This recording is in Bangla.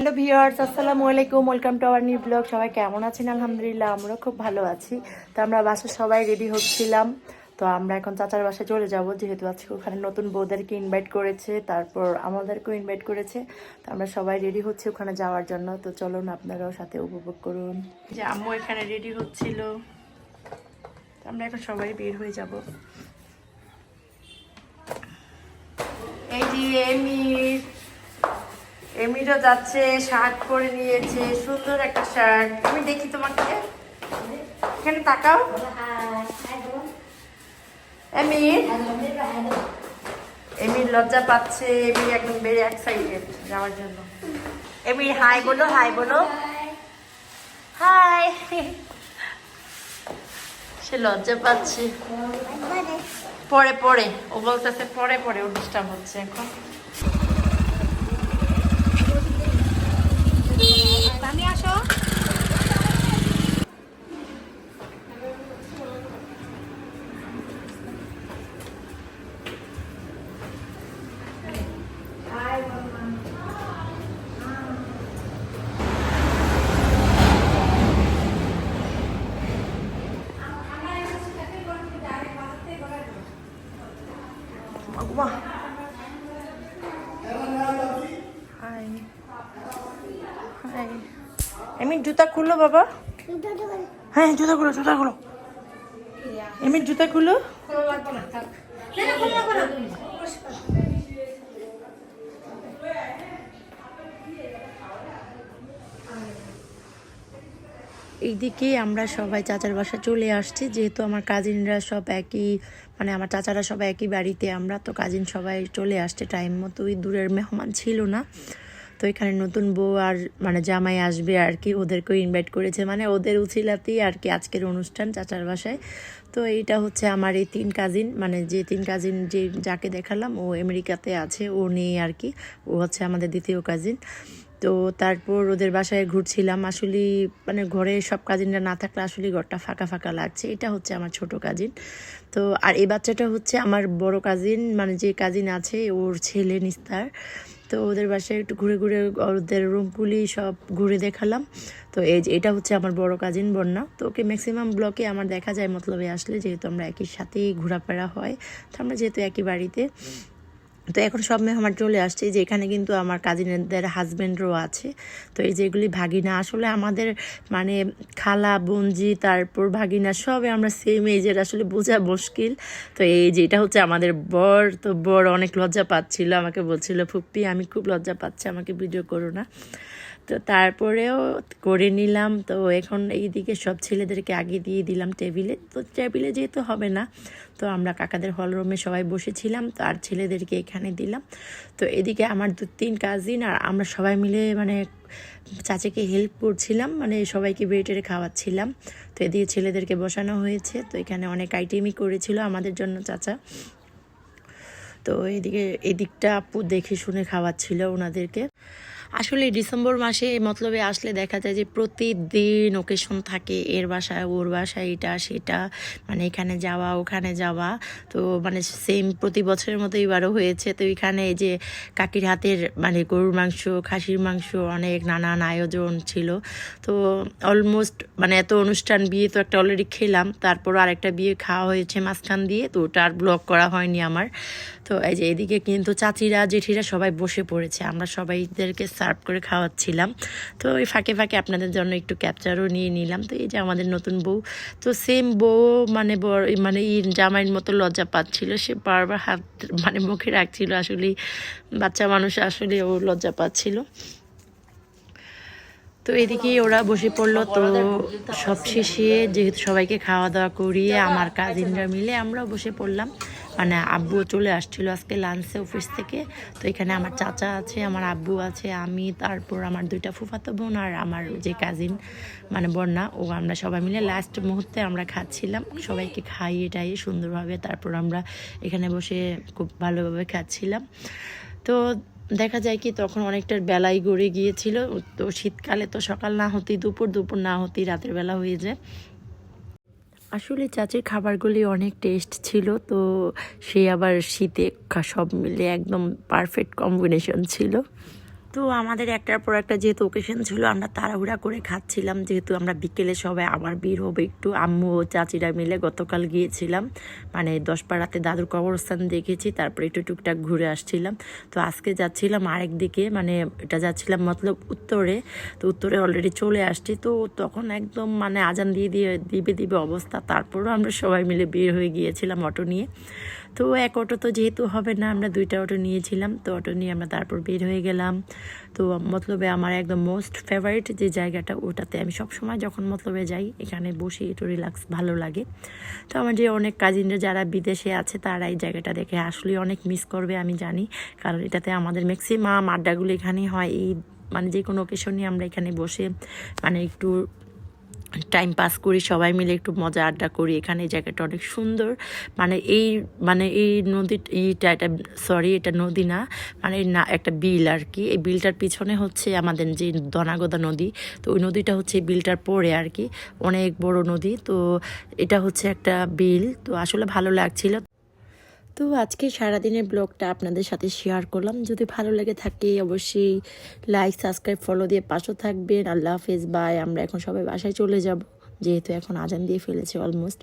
হ্যালো ভিউয়ার্স আসসালামু আলাইকুম welcome to our new blog সবাই কেমন আছেন? আলহামদুলিল্লাহ, আমরাও খুব ভালো আছি। তো আমরা বাসায় সবাই রেডি হচ্ছিলাম। তো আমরা এখন চাচার বাসায় চলে যাব, যেহেতু আজকে ওখানে নতুন বউদেরকে ইনভাইট করেছে, তারপর আমাদেরকেও ইনভাইট করেছে। তো আমরা সবাই রেডি হচ্ছি ওখানে যাওয়ার জন্য। তো চলুন, আপনারাও সাথে উপভোগ করুন। যে আম্মু এখানে রেডি হচ্ছিল। আমরা এখন সবাই বের হয়ে যাব। এই যে এমির। এমিরও যাচ্ছে, শার্ট পরে নিয়েছে, সুন্দর একটা শার্ট। আমি দেখি তোমাকে। এখানে তাকাও। এমির। এমির লজ্জা পাচ্ছে, এমির একদম বেড়ে এক্সাইটেড যাওয়ার জন্য। এমির হাই বলো হাই বলো। হাই সে লজ্জা পাচ্ছে। পরে পরে। ও বলতেছে পরে পরে ডিস্টার্ব হচ্ছে এখন। Magma. হাই হাই এমনি জুতা খুললো বাবা। হ্যাঁ জুতা খুলো জুতা খুলো। এমনি জুতা খুলো। এইদিকে আমরা সবাই চাচার বাসা চলে আসছি, যেহেতু আমার কাজিনরা সব একই মানে আমার চাচারা সবাই একই বাড়িতে আমরা, তো কাজিন সবাই চলে আসছে টাইম মতো, ওই দূরের মেহমান ছিল না। তো এখানে নতুন বউ আর মানে জামাই আসবে আর কি, ওদেরকেও ইনভাইট করেছে মানে ওদের উচিলাতেই আর কি আজকের অনুষ্ঠান চাচার বাসায়। তো এইটা হচ্ছে আমার এই তিন কাজিন মানে যে তিন কাজিন যে যাকে দেখালাম, ও আমেরিকাতে আছে, ও নেই আর কি, ও হচ্ছে আমাদের দ্বিতীয় কাজিন তো তারপর ওদের বাসায় ঘুরছিলাম। আসলে মানে ঘরে সব কাজিনরা না থাকলে আসলে ঘরটা ফাঁকা ফাঁকা লাগছে। এটা হচ্ছে আমার ছোট কাজিন তো আর এই বাচ্চাটা হচ্ছে আমার বড় কাজিন মানে যে কাজিন আছে ওর ছেলে নিস্তার। তো ওদের বাসায় একটু ঘুরে ঘুরে ওদের রুমগুলি সব ঘুরে দেখালাম। তো এই এটা হচ্ছে আমার বড় কাজিন বন্যা। তো ওকে ম্যাক্সিমাম ব্লকে আমার দেখা যায়, মতলবে আসলে যেহেতু আমরা একই সাথেই ঘোরাফেরা হয়। তো আমরা যেহেতু একই বাড়িতে। তো এখন সব মেহমান চলে আসছে। যে এখানে কিন্তু আমার কাজিনদের হাজব্যান্ডরও আছে। তো এই যেগুলি ভাগিনা, আসলে আমাদের মানে খালা বঞ্জি তারপর ভাগিনা সবে আমরা সেম এজের আসলে বোঝা মুশকিল। তো এই যে এটা হচ্ছে আমাদের বর, তো বর অনেক লজ্জা পাচ্ছিল, আমাকে বলছিল, ফুপ্পি, আমি খুব লজ্জা পাচ্ছি, আমাকে ভিডিও করো না। তো তারপরেও করে নিলাম। তো এখন এইদিকে সব ছেলেদেরকে আগে দিয়ে দিলাম টেবিলে। তো টেবিলে যেহেতু হবে না তো আমরা কাকাদের হল রুমে সবাই বসেছিলাম, তো আর ছেলেদেরকে এখানে দিলাম। তো এদিকে আমার দু, তিন কাজিন আর আমরা সবাই মিলে মানে চাচাকে হেল্প করছিলাম মানে সবাইকে বেটেরে খাওয়াচ্ছিলাম। তো এদিকে ছেলেদেরকে বসানো হয়েছে, তো এখানে অনেক আইটেমই করেছিল আমাদের জন্য চাচা। তো এদিকে, এদিকটা আপু দেখে শুনে খাওয়াচ্ছিল ওনাদেরকে। আসলে ডিসেম্বর মাসে মতলবে আসলে দেখা যায় যে প্রতিদিন ওকেশন থাকে এর বাসায়, ওর বাসায় এটা, সেটা মানে এখানে যাওয়া, ওখানে যাওয়া। তো মানে সেম প্রতি বছরের মতো এবারও হয়েছে। তো এখানে যে কাকির হাতের মানে গরুর মাংস, খাসির মাংস অনেক নানান আয়োজন ছিল। তো অলমোস্ট মানে এত অনুষ্ঠান বিয়ে তো একটা অলরেডি খেলাম। তারপর আরেকটা বিয়ে খাওয়া হয়েছে মাঝখান দিয়ে। তো ওটা আর ব্লগ করা হয়নি আমার। তো এই যে এদিকে কিন্তু চাচিরা, জেঠিরা সবাই বসে পড়েছে। আমরা সবাইদেরকে সার্ভ করে খাওয়াচ্ছিলাম। তো ওই ফাঁকে ফাঁকে আপনাদের জন্য একটু ক্যাপচারও নিয়ে নিলাম। তো এই যে আমাদের নতুন বউ, তো সেম বউ মানে মানে ই জামাইয়ের মতো লজ্জা পাচ্ছিল। সে বারবার হাত মানে মুখে রাখছিল। আসলে বাচ্চা মানুষ আসলে ও লজ্জা পাচ্ছিল। তো এদিকে ওরা বসে পড়ল। তো সব শেষে যেহেতু সবাইকে খাওয়া দাওয়া করিয়ে, আমার কাজিনরা মিলে আমরা বসে পড়লাম। মানে আব্বুও চলে আসছিল আজকে লাঞ্চে অফিস থেকে। তো এখানে আমার চাচা আছে, আমার আব্বু আছে, আমি, তারপর আমার দুইটা ফুফাতো বোন আর আমার যে কাজিন মানে বন্যা, ও আমরা সবাই মিলে লাস্ট মুহূর্তে আমরা খাচ্ছিলাম। সবাইকে খাইয়ে টাইয়ে সুন্দরভাবে তারপর আমরা এখানে বসে খুব ভালোভাবে খাচ্ছিলাম। তো দেখা যায় কি তখন অনেকটা বেলাই গড়ে গিয়েছিল। তো শীতকালে তো সকাল না হতেই দুপুর দুপুর না হতেই রাতের বেলা হয়ে যায়। আসলে চাচির খাবারগুলি অনেক টেস্ট ছিল, তো সে আবার শীতে সব মিলে একদম পারফেক্ট কম্বিনেশন ছিল। তো আমাদের একটার পর একটা যেহেতু ওকেশন ছিল, আমরা তাড়াহুড়া করে খাচ্ছিলাম। যেহেতু আমরা বিকেলে সবাই আবার বের হবে, একটু আম্মু ও চাচিরা মিলে গতকাল গিয়েছিলাম। মানে দশপাড়াতে দাদুর কবরস্থান দেখেছি, তারপরে একটু টুকটাক ঘুরে আসছিলাম। তো আজকে যাচ্ছিলাম আরেক দিকে মানে এটা যাচ্ছিলাম মতলব উত্তরে। তো উত্তরে অলরেডি চলে আসছি। তো তখন একদম মানে আজান দিয়ে দিয়ে, দিবে দিবে অবস্থা। তারপরও আমরা সবাই মিলে বের হয়ে গিয়েছিলাম অটো নিয়ে। তো এক অটো তো যেহেতু হবে না, আমরা দুইটা অটো নিয়েছিলাম। তো অটো নিয়ে আমরা তারপর বের হয়ে গেলাম। তো মতলবে আমার একদম মোস্ট ফেভারিট যে জায়গাটা ওটাতে আমি সব সময় যখন মতলবে যাই, এখানে বসে একটু রিল্যাক্স ভালো লাগে। তো আমার যে অনেক কাজিনরা যারা বিদেশে আছে, তারা এই জায়গাটা দেখে আসলে অনেক মিস করবে, আমি জানি। কারণ এটাতে আমাদের ম্যাক্সিমাম আড্ডাগুলো এখানেই হয়। এই মানে যে কোনো ওকেশনে আমরা এখানে বসে মানে একটু টাইম পাস করি, সবাই মিলে একটু মজা আড্ডা করি। এখানে এই জায়গাটা অনেক সুন্দর। মানে এই মানে এই নদী এইটা এটা সরি এটা নদী না মানে না, একটা বিল আর কি এই বিলটার পিছনে হচ্ছে আমাদের যে দনাগদা নদী, তো ওই নদীটা হচ্ছে বিলটার পরে আর কি অনেক বড় নদী, তো এটা হচ্ছে একটা বিল। তো আসলে ভালো লাগছিল। তো আজকে সারাদিনের ব্লগটা আপনাদের সাথে শেয়ার করলাম। যদি ভালো লেগে থাকে, অবশ্যই লাইক সাবস্ক্রাইব ফলো দিয়ে পাশে থাকবেন। আল্লাহ হাফেজ বাই আমরা এখন সবাই বাসায় চলে যাব, যেহেতু এখন আজান দিয়ে ফেলেছে অলমোস্ট